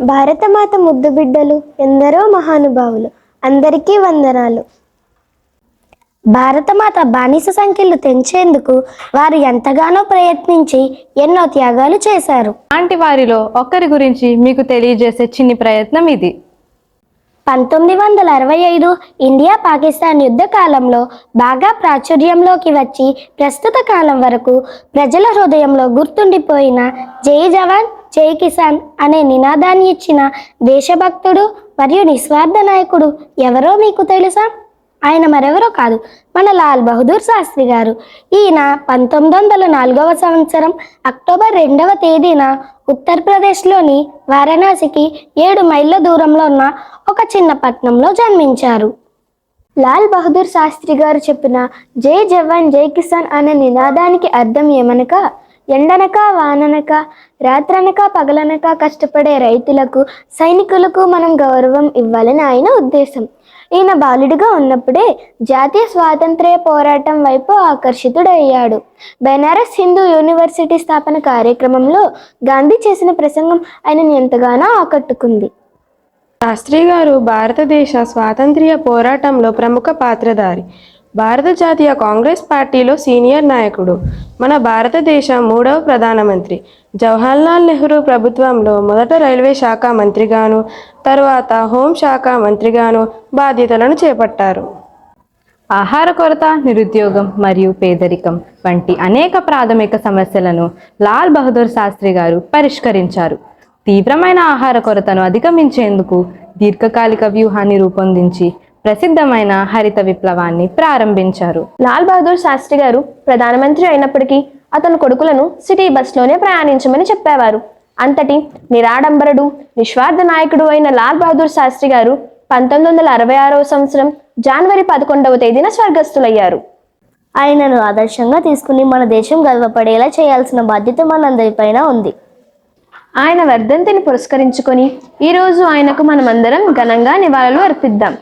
భారతమాత ముద్దు బిడ్డలు ఎందరో మహానుభావులు అందరికీ వందనాలు. భారతమాత బానిస సంఖ్యలు తెంచేందుకు వారు ఎంతగానో ప్రయత్నించి ఎన్నో త్యాగాలు చేశారు. అలాంటి వారిలో ఒక్కరి గురించి మీకు తెలియజేసే చిన్ని ప్రయత్నం ఇది. పంతొమ్మిది వందల అరవై ఐదు ఇండియా పాకిస్తాన్ యుద్ధ కాలంలో బాగా ప్రాచుర్యంలోకి వచ్చి ప్రస్తుత కాలం వరకు ప్రజల హృదయంలో గుర్తుండిపోయిన జై జవాన్ జై కిసాన్ అనే నినాదాన్ని ఇచ్చిన దేశభక్తుడు మరియు నిస్వార్థ నాయకుడు ఎవరో మీకు తెలుసా? ఆయన మరెవరో కాదు మన లాల్ బహదూర్ శాస్త్రి గారు. ఈయన పంతొమ్మిది వందల నాలుగవ సంవత్సరం అక్టోబర్ రెండవ తేదీన ఉత్తరప్రదేశ్లోని వారణాసికి ఏడు మైళ్ళ దూరంలో ఉన్న ఒక చిన్న పట్టణంలో జన్మించారు. లాల్ బహదూర్ శాస్త్రి గారు చెప్పిన జై జవాన్ జై కిసాన్ అనే నినాదానికి అర్థం ఏమనగా ఎండనక వాననక రాత్రనక పగలనక కష్టపడే రైతులకు సైనికులకు మనం గౌరవం ఇవ్వాలని ఆయన ఉద్దేశం. ఈయన బాలుడిగా ఉన్నప్పుడే జాతీయ స్వాతంత్ర్య పోరాటం వైపు ఆకర్షితుడయ్యాడు. బెనారస్ హిందూ యూనివర్సిటీ స్థాపన కార్యక్రమంలో గాంధీ చేసిన ప్రసంగం ఆయనను ఎంతగానో ఆకట్టుకుంది. శాస్త్రి గారు భారతదేశ స్వాతంత్ర్య పోరాటంలో ప్రముఖ పాత్రధారి. భారత జాతీయ కాంగ్రెస్ పార్టీలో సీనియర్ నాయకుడు. మన భారతదేశ మూడవ ప్రధానమంత్రి. జవహర్లాల్ నెహ్రూ ప్రభుత్వంలో మొదట రైల్వే శాఖ మంత్రిగాను తరువాత హోంశాఖ మంత్రిగాను బాధ్యతలను చేపట్టారు. ఆహార కొరత నిరుద్యోగం మరియు పేదరికం వంటి అనేక ప్రాథమిక సమస్యలను లాల్ బహదూర్ శాస్త్రి గారు పరిష్కరించారు. తీవ్రమైన ఆహార కొరతను అధిగమించేందుకు దీర్ఘకాలిక వ్యూహాన్ని రూపొందించి ప్రసిద్ధమైన హరిత విప్లవాన్ని ప్రారంభించారు. లాల్ బహదూర్ శాస్త్రి గారు ప్రధానమంత్రి అయినప్పటికీ అతని కొడుకులను సిటీ బస్లోనే ప్రయాణించమని చెప్పేవారు. అంతటి నిరాడంబరుడు నిస్వార్థ నాయకుడు అయిన లాల్ బహదూర్ శాస్త్రి గారు పంతొమ్మిది వందల అరవై ఆరవ సంవత్సరం జనవరి పదకొండవ తేదీన స్వర్గస్థులయ్యారు. ఆయనను ఆదర్శంగా తీసుకుని మన దేశం గర్వపడేలా చేయాల్సిన బాధ్యత మనందరిపైన ఉంది. ఆయన వర్ధంతిని పురస్కరించుకొని ఈరోజు ఆయనకు మనమందరం ఘనంగా నివాళులు అర్పిద్దాం.